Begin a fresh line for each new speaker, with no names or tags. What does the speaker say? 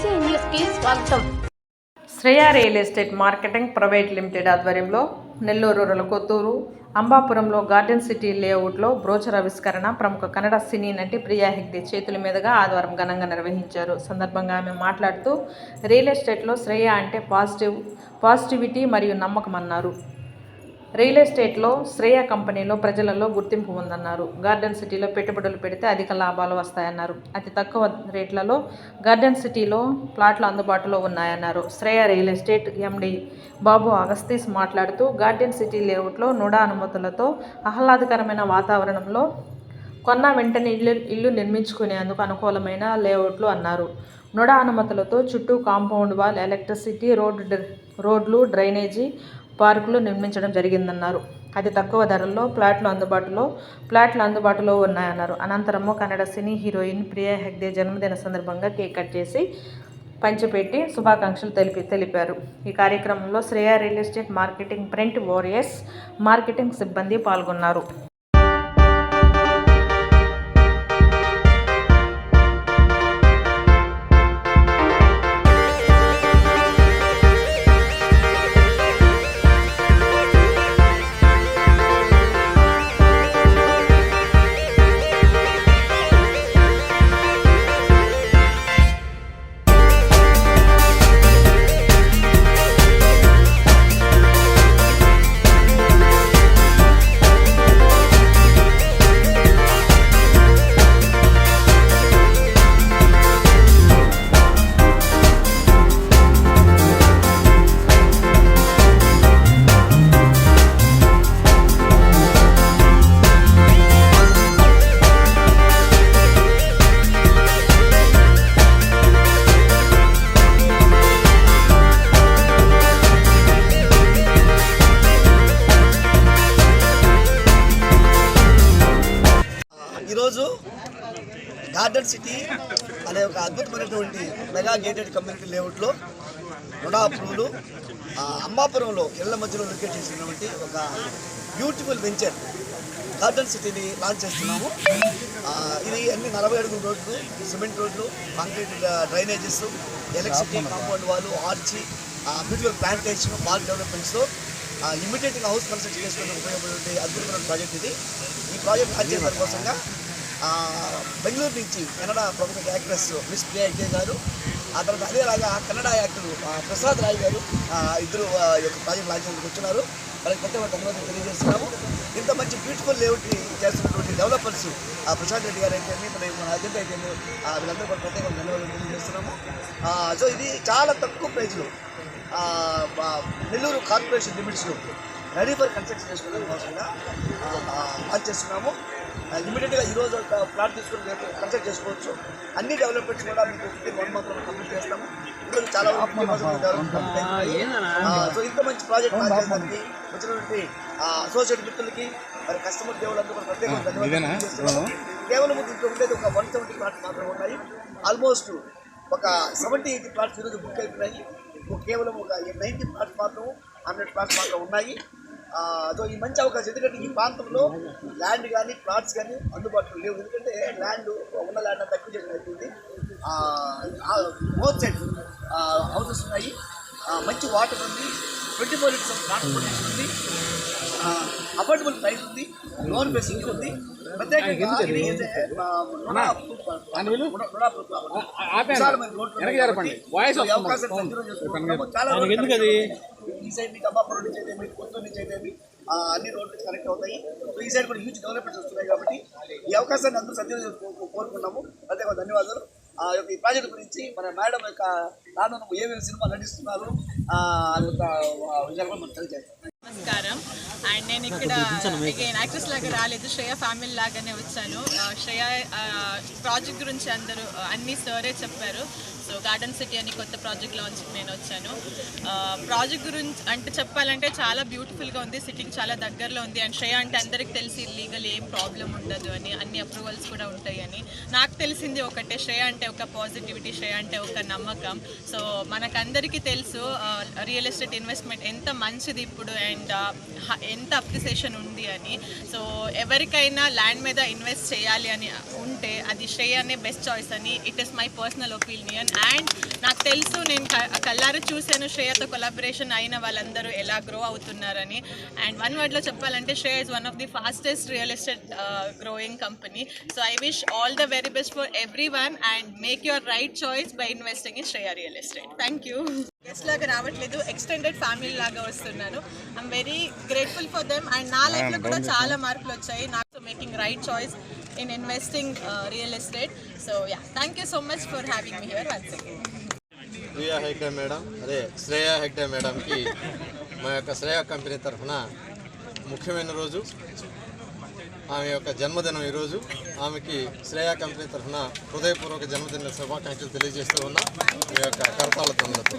BC న్యూస్కి స్వాగతం.
Shreya real estate marketing private limited ఆధ్వర్యంలో నెల్లూరు రూరల్ కొత్తూరు అంబాపురంలో గార్డెన్ సిటీ లేఅవుట్లో బ్రోచర్ ఆవిష్కరణ ప్రముఖ కన్నడ సినీ నటి ప్రియా హెగ్డే చేతుల మీదుగా ఆదివారం ఘనంగా నిర్వహించారు. సందర్భంగా ఆమె మాట్లాడుతూ రియల్ ఎస్టేట్లో శ్రేయ అంటే పాజిటివ్ పాజిటివిటీ మరియు నమ్మకం అన్నారు. రియల్ ఎస్టేట్లో శ్రేయ కంపెనీలో ప్రజలలో గుర్తింపు ఉందన్నారు. గార్డెన్ సిటీలో పెట్టుబడులు పెడితే అధిక లాభాలు వస్తాయన్నారు. అతి తక్కువ రేట్లలో గార్డెన్ సిటీలో ప్లాట్లు అందుబాటులో ఉన్నాయన్నారు. Shreya real estate MD Babu Agastees మాట్లాడుతూ గార్డెన్ సిటీ లేఅవుట్లో నుడా అనుమతులతో ఆహ్లాదకరమైన వాతావరణంలో కొన్న వెంటనే ఇల్లు ఇల్లు నిర్మించుకునేందుకు అనుకూలమైన లేఅవుట్లు అన్నారు. నుడా అనుమతులతో చుట్టూ కాంపౌండ్ వాల్ ఎలక్ట్రిసిటీ రోడ్ రోడ్లు డ్రైనేజీ పార్కులు నిర్మించడం జరిగిందన్నారు. అతి తక్కువ ధరల్లో ప్లాట్లు అందుబాటులో ప్లాట్లు అందుబాటులో ఉన్నాయన్నారు. అనంతరము కన్నడ సినీ హీరోయిన్ ప్రియా హెగ్డే జన్మదిన సందర్భంగా కేక్ కట్ చేసి పంచిపెట్టి శుభాకాంక్షలు తెలిపి తెలిపారు. ఈ కార్యక్రమంలో Shreya real estate marketing print warriors marketing సిబ్బంది పాల్గొన్నారు.
ఈరోజు గార్డెన్ సిటీ అనే ఒక అద్భుతమైనటువంటి మెగా గేటెడ్ కమ్యూనిటీ లేఅవుట్లో రుణాపురులు అప్రూవ్లు అంబాపురంలో ఇళ్ళ మధ్యలో లొకేట్ చేసినటువంటి ఒక బ్యూటిఫుల్ వెంచర్ గార్డెన్ సిటీని లాంచ్ చేస్తున్నాము. ఇది అన్ని నలభై అడుగుల రోడ్లు సిమెంట్ రోడ్లు కాంక్రీట్ డ్రైనేజెస్ ఎలక్ట్రిసిటీ కాంపౌండ్ వాళ్ళు ఆర్చి బ్యూటిఫుల్ ప్లాంటేషన్ పార్క్ డెవలప్మెంట్స్తో ఇమీడియట్గా హౌస్ కన్స్ట్రక్ట్ చేసుకునే ఉపయోగపడే అద్భుతమైన ప్రాజెక్ట్ ఇది. ఈ ప్రాజెక్ట్ లాంచ్ చేసిన కోసంగా బెంగళూరు నుంచి కన్నడ ప్రముఖ యాక్ట్రెస్ మిస్ ప్రియా హెగ్డే గారు ఆ తర్వాత అదేలాగా కన్నడ యాక్టర్ ఆ, ప్రసాద్ రాయ్ గారు ఇద్దరు ఆ, యొక్క ప్రాజెక్ట్ లాంచ్ వచ్చినారు వాళ్ళకి కొత్త ఒక్క ధన్యవాదాలు తెలియజేస్తున్నాము. ఇంత మంచి బ్యూటిఫుల్ లేఅవుట్ చేస్తున్నటువంటి డెవలపర్స్ ఆ ప్రసాద్ రెడ్డి గారు అయితే మన అజెంట్ అయితే వీళ్ళందరూ కూడా ప్రత్యేకంగా ధన్యవాదాలు తెలియజేస్తున్నాము. సో ఇది చాలా తక్కువ ప్రైజ్లో నెల్లూరు కార్పొరేషన్ లిమిట్స్లో రెడీ ఫర్ కన్స్ట్రక్షన్ చేసుకోవడం కోసంగా లాంచ్ చేస్తున్నాము. ఇమీడియట్గా ఈరోజు ఒక ప్లాట్ తీసుకుని రేపు కన్స్ట్రక్ట్ చేసుకోవచ్చు. అన్ని డెవలప్మెంట్స్ కూడా మీకు వితిన్ వన్ మంత్లో కంప్లీట్ చేస్తాము. ఇప్పుడు చాలా వరకు 50% డెవలప్మెంట్ కంప్లీట్ అయింది. ఆ, సో ఇంత మంచి ప్రాజెక్ట్ చేయడానికి వచ్చినటువంటి అసోసియేట్ మిత్రులకి మరి కస్టమర్ ప్రత్యేక ధన్యవాదాలు. కేవలం దీంట్లో ఉండేది ఒక వన్ సెవెంటీ ప్లాట్స్ మాత్రమే ఉన్నాయి. ఆల్మోస్ట్ ఒక సెవెంటీ ఎయిటీ ప్లాట్స్ ఈరోజు బుక్ అయిపోయినాయి. కేవలం ఒక నైంటీ ప్లాట్స్ మాత్రం హండ్రెడ్ ప్లాట్స్ మాత్రం ఉన్నాయి. సో ఈ మంచి అవకాశం. ఎందుకంటే ఈ ప్రాంతంలో ల్యాండ్ కానీ ప్లాట్స్ కానీ అందుబాటులో లేవు. ఎందుకంటే ల్యాండ్ ఉన్న ల్యాండ్ అంతా తక్కువ చేయడం అవుతుంది బోత్ సైడ్ హౌసెస్ ఉన్నాయి. మంచి వాటర్ ఉంది. ట్వంటీ ఫోర్ ఇంట్స్ ట్రాన్స్పోర్టేషన్ ఉంది అఫోర్డబుల్ ప్రైస్ ఉంది. లోన్ ఫెసిలిటీ ఉంది. విశాలమైన రోడ్లు ఉన్నాయి కాబట్టి ఈ సైడ్ నుంచి అబ్బాపురం నుంచి అయితే మీకు కొత్తూరు నుంచి అయితే అన్ని రోడ్లు నుంచి కనెక్ట్ అవుతాయి. సో ఈ సైడ్ కూడా హ్యూజ్ డెవలప్మెంట్స్ వస్తున్నాయి కాబట్టి ఈ అవకాశాన్ని అందరూ సద్వినియోగం కోరుకున్నాము. ప్రత్యేక ధన్యవాదాలు. ఆ యొక్క ఈ ప్రాజెక్ట్ గురించి మన మేడం యొక్క నాన్న ఏమేమి సినిమా నటిస్తున్నారు ఆ ఆ యొక్క విషయాలు కూడా మనం తెలియజేస్తాం.
నమస్కారం. అండ్ నేను ఇక్కడ అగైన్ యాక్ట్రెస్ లాగా రాలేదు. శ్రేయ ఫ్యామిలీ లాగానే వచ్చాను. శ్రేయ ప్రాజెక్ట్ గురించి అందరూ అన్ని సరే చెప్పారు. సో గార్డెన్ సిటీ అని కొత్త ప్రాజెక్ట్ లాంచ్ నేను వచ్చాను. ప్రాజెక్ట్ గురించి అంటే చెప్పాలంటే చాలా బ్యూటిఫుల్గా ఉంది. సిటీకి చాలా దగ్గరలో ఉంది. అండ్ శ్రేయ అంటే అందరికి తెలిసి లీగల్ ఏం ప్రాబ్లం ఉండదు అని అన్ని అప్రూవల్స్ కూడా ఉంటాయి అని. నాకు తెలిసింది ఒకటే శ్రేయ అంటే ఒక పాజిటివిటీ శ్రేయ అంటే ఒక నమ్మకం. సో మనకందరికీ తెలుసు రియల్ ఎస్టేట్ ఇన్వెస్ట్మెంట్ ఎంత మంచిది ఇప్పుడు అండ్ ఎంత అప్రిసియేషన్ ఉంది అని. సో ఎవరికైనా ల్యాండ్ మీద ఇన్వెస్ట్ చేయాలి అని ఉంటే అది శ్రేయానే బెస్ట్ చాయిస్ అని it is my personal opinion and నాకు తెలుసు నేను క- కళ్ళారు చూశాను శ్రేయతో కొలాబరేషన్ అయిన వాళ్ళందరూ ఎలా గ్రో అవుతున్నారని. అండ్ వన్ వర్డ్లో చెప్పాలంటే Shreya is one of the fastest real estate growing company so I wish all the very best for everyone and make your right choice by investing in Shreya real estate thank you guest లాగా రావట్లేదు extended family లాగా వస్తున్నాను. I'm very grateful for them and నా లైఫ్లో కూడా చాలా మార్పులు వచ్చాయి. నాకు making right choice in investing uh, real estate So yeah, thank you so much for having me here once again.
Priya Hegde madam. అదే శ్రేయా హెగ్డే మేడంకి మా యొక్క శ్రేయా కంపెనీ తరఫున ముఖ్యమైన రోజు. ఆమె యొక్క జన్మదినం ఈరోజు. ఆమెకి శ్రేయా కంపెనీ తరఫున హృదయపూర్వక జన్మదిన శుభాకాంక్షలు తెలియజేస్తూ ఉన్నా. మీ యొక్క కరతాల తండ్రులతో